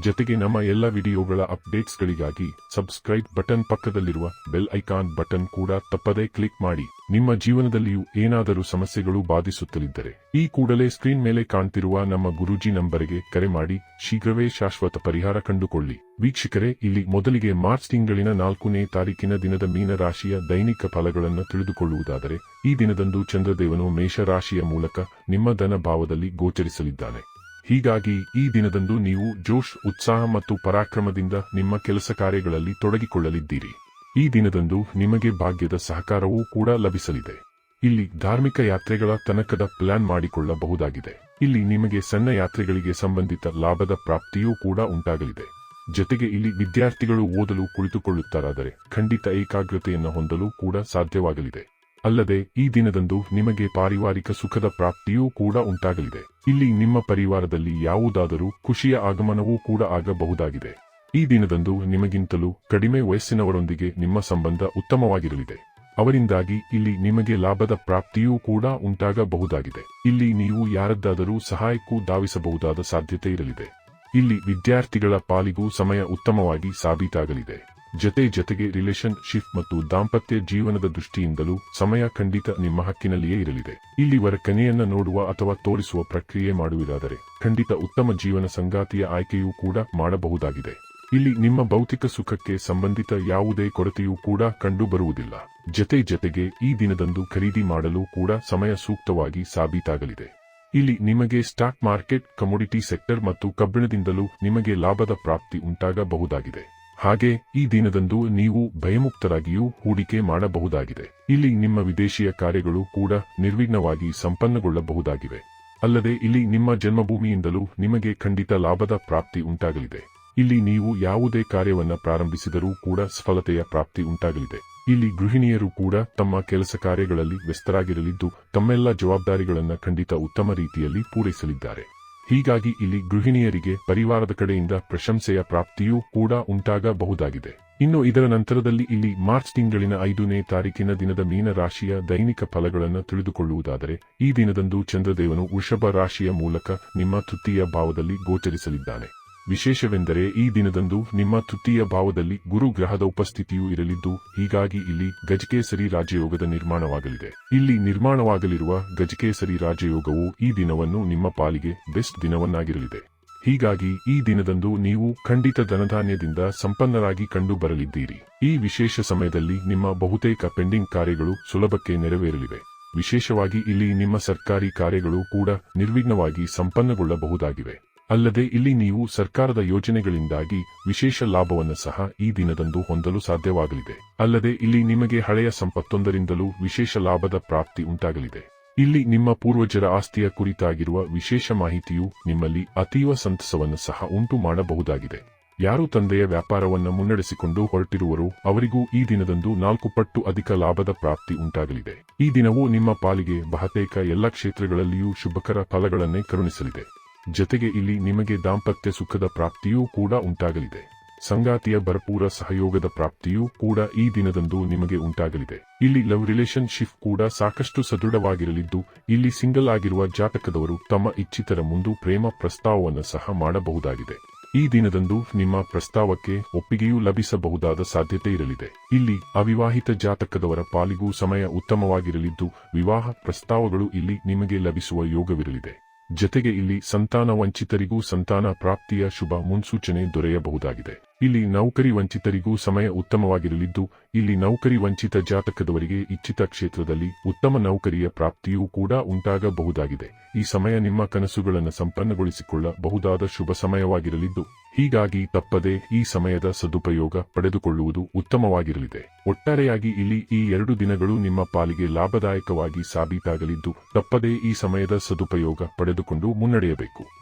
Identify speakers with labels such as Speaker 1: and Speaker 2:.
Speaker 1: ಜೊತೆಗೆ ನಮ್ಮ ಎಲ್ಲ ವಿಡಿಯೋಗಳ ಅಪ್ಡೇಟ್ಸ್ಗಳಿಗಾಗಿ ಸಬ್ಸ್ಕ್ರೈಬ್ ಬಟನ್ ಪಕ್ಕದಲ್ಲಿರುವ ಬೆಲ್ ಐಕಾನ್ ಬಟನ್ ಕೂಡ ತಪ್ಪದೇ ಕ್ಲಿಕ್ ಮಾಡಿ. ನಿಮ್ಮ ಜೀವನದಲ್ಲಿಯೂ ಏನಾದರೂ ಸಮಸ್ಯೆಗಳು ಬಾಧಿಸುತ್ತಲಿದ್ದರೆ ಈ ಕೂಡಲೇ ಸ್ಕ್ರೀನ್ ಮೇಲೆ ಕಾಣ್ತಿರುವ ನಮ್ಮ ಗುರೂಜಿ ನಂಬರಿಗೆ ಕರೆ ಮಾಡಿ. ಶೀಘ್ರವೇ ಶಾಶ್ವತ ಪರಿಹಾರ ಕಂಡುಕೊಳ್ಳಿ. ವೀಕ್ಷಕರೇ, ಇಲ್ಲಿ ಮೊದಲಿಗೆ ಮಾರ್ಚ್ ತಿಂಗಳಿನ ನಾಲ್ಕನೇ ತಾರೀಕಿನ ದಿನದ ಮೀನರಾಶಿಯ ದೈನಿಕ ಫಲಗಳನ್ನು ತಿಳಿದುಕೊಳ್ಳುವುದಾದರೆ ಈ ದಿನದಂದು ಚಂದ್ರದೇವನು ಮೇಷರಾಶಿಯ ಮೂಲಕ ನಿಮ್ಮ ಧನ ಭಾವದಲ್ಲಿ ಗೋಚರಿಸಲಿದ್ದಾನೆ. ಹೀಗಾಗಿ ಈ ದಿನದಂದು ನೀವು ಜೋಶ್, ಉತ್ಸಾಹ ಮತ್ತು ಪರಾಕ್ರಮದಿಂದ ನಿಮ್ಮ ಕೆಲಸ ಕಾರ್ಯಗಳಲ್ಲಿ ತೊಡಗಿಕೊಳ್ಳಲಿದ್ದೀರಿ. ಈ ದಿನದಂದು ನಿಮಗೆ ಭಾಗ್ಯದ ಸಹಕಾರವೂ ಕೂಡ ಲಭಿಸಲಿದೆ. ಇಲ್ಲಿ ಧಾರ್ಮಿಕ ಯಾತ್ರೆಗಳ ತನಕದ ಪ್ಲಾನ್ ಮಾಡಿಕೊಳ್ಳಬಹುದಾಗಿದೆ. ಇಲ್ಲಿ ನಿಮಗೆ ಸಣ್ಣ ಯಾತ್ರೆಗಳಿಗೆ ಸಂಬಂಧಿತ ಲಾಭದ ಪ್ರಾಪ್ತಿಯೂ ಕೂಡ ಉಂಟಾಗಲಿದೆ. ಜೊತೆಗೆ ಇಲ್ಲಿ ವಿದ್ಯಾರ್ಥಿಗಳು ಓದಲು ಕುಳಿತುಕೊಳ್ಳುತ್ತಾರಾದರೆ ಖಂಡಿತ ಏಕಾಗ್ರತೆಯನ್ನು ಹೊಂದಲು ಕೂಡ ಸಾಧ್ಯವಾಗಲಿದೆ. ಅಲ್ಲದೆ, ಈ ದಿನದಂದು ನಿಮಗೆ ಪಾರಿವಾರಿಕ ಸುಖದ ಪ್ರಾಪ್ತಿಯೂ ಕೂಡ ಉಂಟಾಗಲಿದೆ. ಇಲ್ಲಿ ನಿಮ್ಮ ಪರಿವಾರದಲ್ಲಿ ಯಾವುದಾದರೂ ಖುಷಿಯ ಆಗಮನವೂ ಕೂಡ ಆಗಬಹುದಾಗಿದೆ. ಈ ದಿನದಂದು ನಿಮಗಿಂತಲೂ ಕಡಿಮೆ ವಯಸ್ಸಿನವರೊಂದಿಗೆ ನಿಮ್ಮ ಸಂಬಂಧ ಉತ್ತಮವಾಗಿರಲಿದೆ. ಅವರಿಂದಾಗಿ ಇಲ್ಲಿ ನಿಮಗೆ ಲಾಭದ ಪ್ರಾಪ್ತಿಯೂ ಕೂಡ ಉಂಟಾಗಬಹುದಾಗಿದೆ. ಇಲ್ಲಿ ನೀವು ಯಾರದ್ದಾದರೂ ಸಹಾಯಕ್ಕೂ ಧಾವಿಸಬಹುದಾದ ಸಾಧ್ಯತೆ ಇರಲಿದೆ. ಇಲ್ಲಿ ವಿದ್ಯಾರ್ಥಿಗಳ ಪಾಲಿಗೂ ಸಮಯ ಉತ್ತಮವಾಗಿ ಸಾಬೀತಾಗಲಿದೆ. ಜತೆ ಜತೆಗೆ ರಿಲೇಶನ್ಶಿಪ್ ಮತ್ತು ದಾಂಪತ್ಯ ಜೀವನದ ದೃಷ್ಟಿಯಿಂದಲೂ ಸಮಯ ಖಂಡಿತ ನಿಮ್ಮ ಹಕ್ಕಿನಲ್ಲಿಯೇ ಇರಲಿದೆ. ಇಲ್ಲಿವರ ಕನೆಯನ್ನ ನೋಡುವ ಅಥವಾ ತೋರಿಸುವ ಪ್ರಕ್ರಿಯೆ ಮಾಡುವುದಾದರೆ ಖಂಡಿತ ಉತ್ತಮ ಜೀವನ ಸಂಗಾತಿಯ ಆಯ್ಕೆಯೂ ಕೂಡ ಮಾಡಬಹುದಾಗಿದೆ. ಇಲ್ಲಿ ನಿಮ್ಮ ಭೌತಿಕ ಸುಖಕ್ಕೆ ಸಂಬಂಧಿತ ಯಾವುದೇ ಕೊರತೆಯೂ ಕೂಡ ಕಂಡುಬರುವುದಿಲ್ಲ. ಜತೆ ಜತೆಗೆ ಈ ದಿನದಂದು ಖರೀದಿ ಮಾಡಲು ಕೂಡ ಸಮಯ ಸೂಕ್ತವಾಗಿ ಸಾಬೀತಾಗಲಿದೆ. ಇಲ್ಲಿ ನಿಮಗೆ ಸ್ಟಾಕ್ ಮಾರ್ಕೆಟ್ ಕಮೋಡಿಟಿ ಸೆಕ್ಟರ್ ಮತ್ತು ಕಬ್ಬಿಣದಿಂದಲೂ ನಿಮಗೆ ಲಾಭದ ಪ್ರಾಪ್ತಿ ಉಂಟಾಗಬಹುದಾಗಿದೆ. ಹಾಗೆ ಈ ದಿನದಂದು ನೀವು ಭಯಮುಕ್ತರಾಗಿಯೂ ಹೂಡಿಕೆ ಮಾಡಬಹುದಾಗಿದೆ. ಇಲ್ಲಿ ನಿಮ್ಮ ವಿದೇಶಿಯ ಕಾರ್ಯಗಳು ಕೂಡ ನಿರ್ವಿಘ್ನವಾಗಿ ಸಂಪನ್ನಗೊಳ್ಳಬಹುದಾಗಿವೆ. ಅಲ್ಲದೆ ಇಲ್ಲಿ ನಿಮ್ಮ ಜನ್ಮಭೂಮಿಯಿಂದಲೂ ನಿಮಗೆ ಖಂಡಿತ ಲಾಭದ ಪ್ರಾಪ್ತಿ ಉಂಟಾಗಲಿದೆ. ಇಲ್ಲಿ ನೀವು ಯಾವುದೇ ಕಾರ್ಯವನ್ನ ಪ್ರಾರಂಭಿಸಿದರೂ ಕೂಡ ಸಫಲತೆಯ ಪ್ರಾಪ್ತಿ ಉಂಟಾಗಲಿದೆ. ಇಲ್ಲಿ ಗೃಹಿಣಿಯರು ಕೂಡ ತಮ್ಮ ಕೆಲಸ ಕಾರ್ಯಗಳಲ್ಲಿ ವ್ಯಸ್ತರಾಗಿರಲಿದ್ದು, ತಮ್ಮೆಲ್ಲ ಜವಾಬ್ದಾರಿಗಳನ್ನು ಖಂಡಿತ ಉತ್ತಮ ರೀತಿಯಲ್ಲಿ ಪೂರೈಸಲಿದ್ದಾರೆ. ಹೀಗಾಗಿ ಇಲ್ಲಿ ಗೃಹಿಣಿಯರಿಗೆ ಪರಿವಾರದ ಕಡೆಯಿಂದ ಪ್ರಶಂಸೆಯ ಪ್ರಾಪ್ತಿಯೂ ಕೂಡ ಉಂಟಾಗಬಹುದಾಗಿದೆ. ಇನ್ನು ಇದರ ನಂತರದಲ್ಲಿ ಇಲ್ಲಿ ಮಾರ್ಚ್ ತಿಂಗಳಿನ ಐದನೇ ತಾರೀಕಿನ ದಿನದ ಮೀನ ರಾಶಿಯ ದೈನಿಕ ಫಲಗಳನ್ನು ತಿಳಿದುಕೊಳ್ಳುವುದಾದರೆ, ಈ ದಿನದಂದು ಚಂದ್ರದೇವನು ವೃಷಭ ರಾಶಿಯ ಮೂಲಕ ನಿಮ್ಮ ತೃತೀಯ ಭಾವದಲ್ಲಿ ಗೋಚರಿಸಲಿದ್ದಾನೆ. ವಿಶೇಷವೆಂದರೆ ಈ ದಿನದಂದು ನಿಮ್ಮ ತೃತೀಯ ಭಾವದಲ್ಲಿ ಗುರು ಗ್ರಹದ ಉಪಸ್ಥಿತಿಯೂ ಇರಲಿದ್ದು, ಹೀಗಾಗಿ ಇಲ್ಲಿ ಗಜಕೇಸರಿ ರಾಜಯೋಗದ ನಿರ್ಮಾಣವಾಗಲಿದೆ. ಇಲ್ಲಿ ನಿರ್ಮಾಣವಾಗಲಿರುವ ಗಜಕೇಸರಿ ರಾಜಯೋಗವು ಈ ದಿನವನ್ನು ನಿಮ್ಮ ಪಾಲಿಗೆ ಬೆಸ್ಟ್ ದಿನವನ್ನಾಗಿರಲಿದೆ. ಹೀಗಾಗಿ ಈ ದಿನದಂದು ನೀವು ಖಂಡಿತ ಧನಧಾನ್ಯದಿಂದ ಸಂಪನ್ನರಾಗಿ ಕಂಡು ಬರಲಿದ್ದೀರಿ ಈ ವಿಶೇಷ ಸಮಯದಲ್ಲಿ ನಿಮ್ಮ ಬಹುತೇಕ ಪೆಂಡಿಂಗ್ ಕಾರ್ಯಗಳು ಸುಲಭಕ್ಕೆ ನೆರವೇರಲಿವೆ. ವಿಶೇಷವಾಗಿ ಇಲ್ಲಿ ನಿಮ್ಮ ಸರ್ಕಾರಿ ಕಾರ್ಯಗಳು ಕೂಡ ನಿರ್ವಿಘ್ನವಾಗಿ ಸಂಪನ್ನಗೊಳ್ಳಬಹುದಾಗಿವೆ. ಅಲ್ಲದೆ ಇಲ್ಲಿ ನೀವು ಸರ್ಕಾರದ ಯೋಜನೆಗಳಿಂದಾಗಿ ವಿಶೇಷ ಲಾಭವನ್ನು ಸಹ ಈ ದಿನದಂದು ಹೊಂದಲು ಸಾಧ್ಯವಾಗಲಿದೆ. ಅಲ್ಲದೆ ಇಲ್ಲಿ ನಿಮಗೆ ಹಳೆಯ ಸಂಪತ್ತೊಂದರಿಂದಲೂ ವಿಶೇಷ ಲಾಭದ ಪ್ರಾಪ್ತಿ ಉಂಟಾಗಲಿದೆ. ಇಲ್ಲಿ ನಿಮ್ಮ ಪೂರ್ವಜರ ಆಸ್ತಿಯ ಕುರಿತಾಗಿರುವ ವಿಶೇಷ ಮಾಹಿತಿಯು ನಿಮ್ಮಲ್ಲಿ ಅತೀವ ಸಂತಸವನ್ನು ಸಹ ಉಂಟು ಮಾಡಬಹುದಾಗಿದೆ. ಯಾರು ತಂದೆಯ ವ್ಯಾಪಾರವನ್ನು ಮುನ್ನಡೆಸಿಕೊಂಡು ಹೊರಟಿರುವರೋ ಅವರಿಗೂ ಈ ದಿನದಂದು ನಾಲ್ಕು ಪಟ್ಟು ಅಧಿಕ ಲಾಭದ ಪ್ರಾಪ್ತಿ ಉಂಟಾಗಲಿದೆ. ಈ ದಿನವು ನಿಮ್ಮ ಪಾಲಿಗೆ ಬಹುತೇಕ ಎಲ್ಲ ಕ್ಷೇತ್ರಗಳಲ್ಲಿಯೂ ಶುಭಕರ ಫಲಗಳನ್ನೇ ಕರುಣಿಸಲಿದೆ. ಜೊತೆಗೆ ಇಲ್ಲಿ ನಿಮಗೆ ದಾಂಪತ್ಯ ಸುಖದ ಪ್ರಾಪ್ತಿಯೂ ಕೂಡ ಉಂಟಾಗಲಿದೆ. ಸಂಗಾತಿಯ ಭರಪೂರ ಸಹಯೋಗದ ಪ್ರಾಪ್ತಿಯೂ ಕೂಡ ಈ ದಿನದಂದು ನಿಮಗೆ ಉಂಟಾಗಲಿದೆ. ಇಲ್ಲಿ ಲವ್ ರಿಲೇಶನ್ಶಿಪ್ ಕೂಡ ಸಾಕಷ್ಟು ಸದೃಢವಾಗಿರಲಿದ್ದು, ಇಲ್ಲಿ ಸಿಂಗಲ್ ಆಗಿರುವ ಜಾತಕದವರು ತಮ್ಮ ಇಚ್ಛಿತರ ಮುಂದು ಪ್ರೇಮ ಪ್ರಸ್ತಾವವನ್ನು ಸಹ ಮಾಡಬಹುದಾಗಿದೆ. ಈ ದಿನದಂದು ನಿಮ್ಮ ಪ್ರಸ್ತಾವಕ್ಕೆ ಒಪ್ಪಿಗೆಯೂ ಲಭಿಸಬಹುದಾದ ಸಾಧ್ಯತೆ ಇರಲಿದೆ. ಇಲ್ಲಿ ಅವಿವಾಹಿತ ಜಾತಕದವರ ಪಾಲಿಗೂ ಸಮಯ ಉತ್ತಮವಾಗಿರಲಿದ್ದು, ವಿವಾಹ ಪ್ರಸ್ತಾವಗಳು ಇಲ್ಲಿ ನಿಮಗೆ ಲಭಿಸುವ ಯೋಗವಿರಲಿದೆ. ಜತೆಗೆ ಇಲ್ಲಿ ಸಂತಾನ ವಂಚಿತರಿಗೂ ಸಂತಾನ ಪ್ರಾಪ್ತಿಯ ಶುಭ ಮುನ್ಸೂಚನೆ ದೊರೆಯಬಹುದಾಗಿದೆ. ಇಲ್ಲಿ ನೌಕರಿ ವಂಚಿತರಿಗೂ ಸಮಯ ಉತ್ತಮವಾಗಿರಲಿದ್ದು, ಇಲ್ಲಿ ನೌಕರಿ ವಂಚಿತ ಜಾತಕದವರಿಗೆ ಇಚ್ಛಿತ ಕ್ಷೇತ್ರದಲ್ಲಿ ಉತ್ತಮ ನೌಕರಿಯ ಪ್ರಾಪ್ತಿಯೂ ಕೂಡ ಉಂಟಾಗಬಹುದಾಗಿದೆ. ಈ ಸಮಯ ನಿಮ್ಮ ಕನಸುಗಳನ್ನು ಸಂಪನ್ನಗೊಳಿಸಿಕೊಳ್ಳಬಹುದಾದ ಶುಭ ಸಮಯವಾಗಿರಲಿದ್ದು, ಹೀಗಾಗಿ ತಪ್ಪದೆ ಈ ಸಮಯದ ಸದುಪಯೋಗ ಪಡೆದುಕೊಳ್ಳುವುದು ಉತ್ತಮವಾಗಿರಲಿದೆ. ಒಟ್ಟಾರೆಯಾಗಿ ಇಲ್ಲಿ ಈ ಎರಡು ದಿನಗಳು ನಿಮ್ಮ ಪಾಲಿಗೆ ಲಾಭದಾಯಕವಾಗಿ ಸಾಬೀತಾಗಲಿದ್ದು, ತಪ್ಪದೇ ಈ ಸಮಯದ ಸದುಪಯೋಗ ಪಡೆದುಕೊಂಡು ಮುನ್ನಡೆಯಬೇಕು.